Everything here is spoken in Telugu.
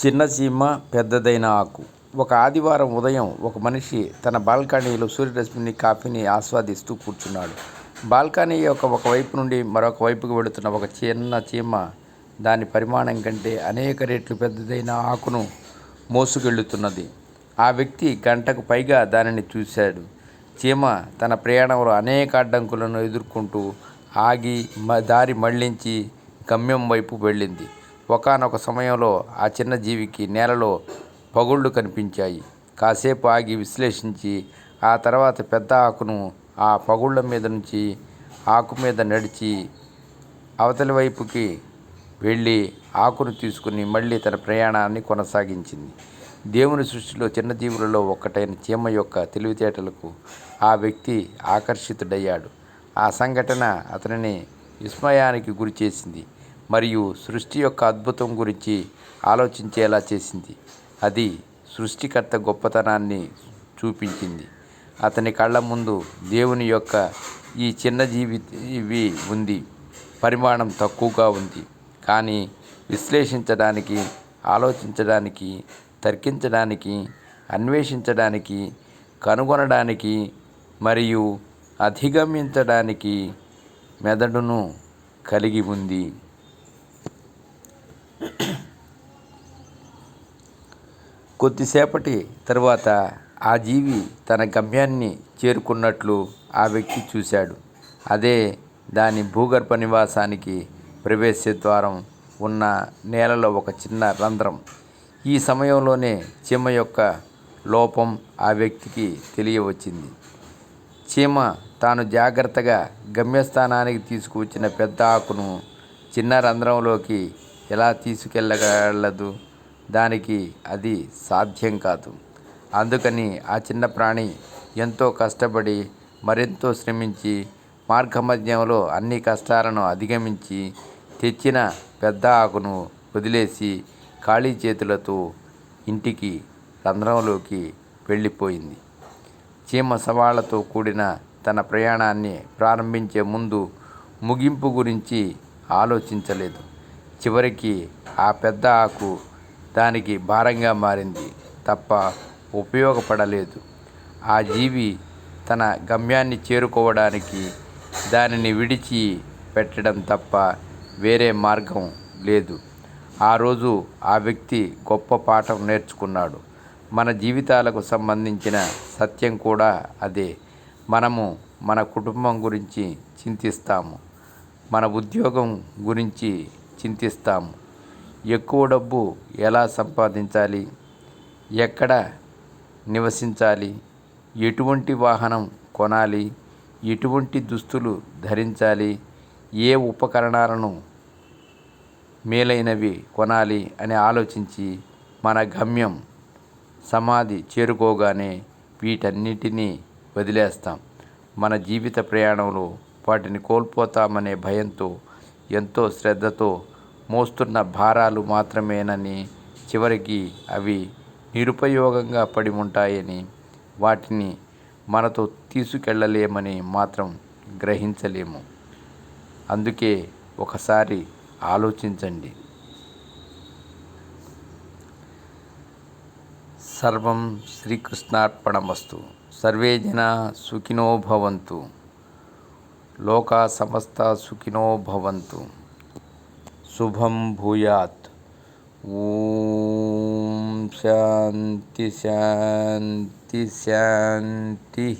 చిన్న చీమ పెద్దదైన ఆకు. ఒక ఆదివారం ఉదయం ఒక మనిషి తన బాల్కనీలో సూర్యరశ్మిని కాఫీని ఆస్వాదిస్తూ కూర్చున్నాడు. బాల్కనీ యొక్క ఒక వైపు నుండి మరొక వైపుకు వెళుతున్న ఒక చిన్న చీమ దాని పరిమాణం కంటే అనేక రెట్లు పెద్దదైన ఆకును మోసుకెళ్తున్నది. ఆ వ్యక్తి గంటకు పైగా దానిని చూశాడు. చీమ తన ప్రయాణంలో అనేక అడ్డంకులను ఎదుర్కొంటూ ఆగి మ దారి మళ్ళించి గమ్యం వైపు వెళ్ళింది. ఒకానొక సమయంలో ఆ చిన్న జీవికి నేలలో పగుళ్ళు కనిపించాయి. కాసేపు ఆగి విశ్లేషించి ఆ తర్వాత పెద్ద ఆకును ఆ పగుళ్ళ మీద నుంచి ఆకు మీద నడిచి అవతలి వైపుకి వెళ్ళి ఆకును తీసుకుని మళ్ళీ తన ప్రయాణాన్ని కొనసాగించింది. దేవుని సృష్టిలో చిన్న జీవులలో ఒక్కటైన చీమ యొక్క తెలివితేటలకు ఆ వ్యక్తి ఆకర్షితుడయ్యాడు. ఆ సంఘటన అతనిని విస్మయానికి గురిచేసింది మరియు సృష్టి యొక్క అద్భుతం గురించి ఆలోచించేలా చేసింది. అది సృష్టికర్త గొప్పతనాన్ని చూపించింది. అతని కళ్ళ ముందు దేవుని యొక్క ఈ చిన్న జీవి ఉంది. పరిమాణం తక్కువగా ఉంది. కానీ విశ్లేషించడానికి ఆలోచించడానికి తర్కించడానికి అన్వేషించడానికి కనుగొనడానికి మరియు అధిగమించడానికి మెదడును కలిగి ఉంది. కొద్దిసేపటి తరువాత ఆ జీవి తన గమ్యాన్ని చేరుకున్నట్లు ఆ వ్యక్తి చూశాడు. అదే దాని భూగర్భ నివాసానికి ప్రవేశ ద్వారం ఉన్న నేలలో ఒక చిన్న రంధ్రం. ఈ సమయంలోనే చీమ యొక్క లోపం ఆ వ్యక్తికి తెలియవచ్చింది. చీమ తాను జాగ్రత్తగా గమ్యస్థానానికి తీసుకువచ్చిన పెద్ద ఆకును చిన్న రంధ్రంలోకి ఎలా తీసుకెళ్ళగలదు? దానికి అది సాధ్యం కాదు. అందుకని ఆ చిన్న ప్రాణి ఎంతో కష్టపడి మరెంతో శ్రమించి మార్గమధ్యంలో అన్ని కష్టాలను అధిగమించి తెచ్చిన పెద్ద ఆకును వదిలేసి ఖాళీ చేతులతో ఇంటికి రంధ్రంలోకి వెళ్ళిపోయింది. చీమ సవాళ్ళతో కూడిన తన ప్రయాణాన్ని ప్రారంభించే ముందు ముగింపు గురించి ఆలోచించలేదు. చివరికి ఆ పెద్ద ఆకు దానికి భారంగా మారింది తప్ప ఉపయోగపడలేదు. ఆ జీవి తన గమ్యాన్ని చేరుకోవడానికి దానిని విడిచి పెట్టడం తప్ప వేరే మార్గం లేదు. ఆ రోజు ఆ వ్యక్తి గొప్ప పాఠం నేర్చుకున్నాడు. మన జీవితాలకు సంబంధించిన సత్యం కూడా అదే. మనము మన కుటుంబం గురించి చింతిస్తాము. మన ఉద్యోగం గురించి చింతిస్తాము. ఎక్కువ డబ్బు ఎలా సంపాదించాలి? ఎక్కడ నివసించాలి? ఎటువంటి వాహనం కొనాలి? ఎటువంటి దుస్తులు ధరించాలి? ఏ ఉపకరణాలను మేలైనవి కొనాలి అని ఆలోచించి మన గమ్యం సమాధి చేరుకోగానే వీటన్నిటినీ వదిలేస్తాం. మన జీవిత ప్రయాణంలో వాటిని కోల్పోతామనే భయంతో ఎంతో శ్రద్ధతో మోస్తున్న భారాలు మాత్రమేనని చివరికి అవి నిరుపయోగంగా పడి ఉంటాయని వాటిని మనతో తీసుకెళ్ళలేమని మాత్రం గ్రహించలేము. అందుకే ఒకసారి ఆలోచించండి. సర్వం శ్రీకృష్ణార్పణమస్తు. సర్వే జన సుఖినో భవంతు. లోకా సమస్త సుఖినో భవంతు. शुभम भूयात। ॐ शांति शांति शांति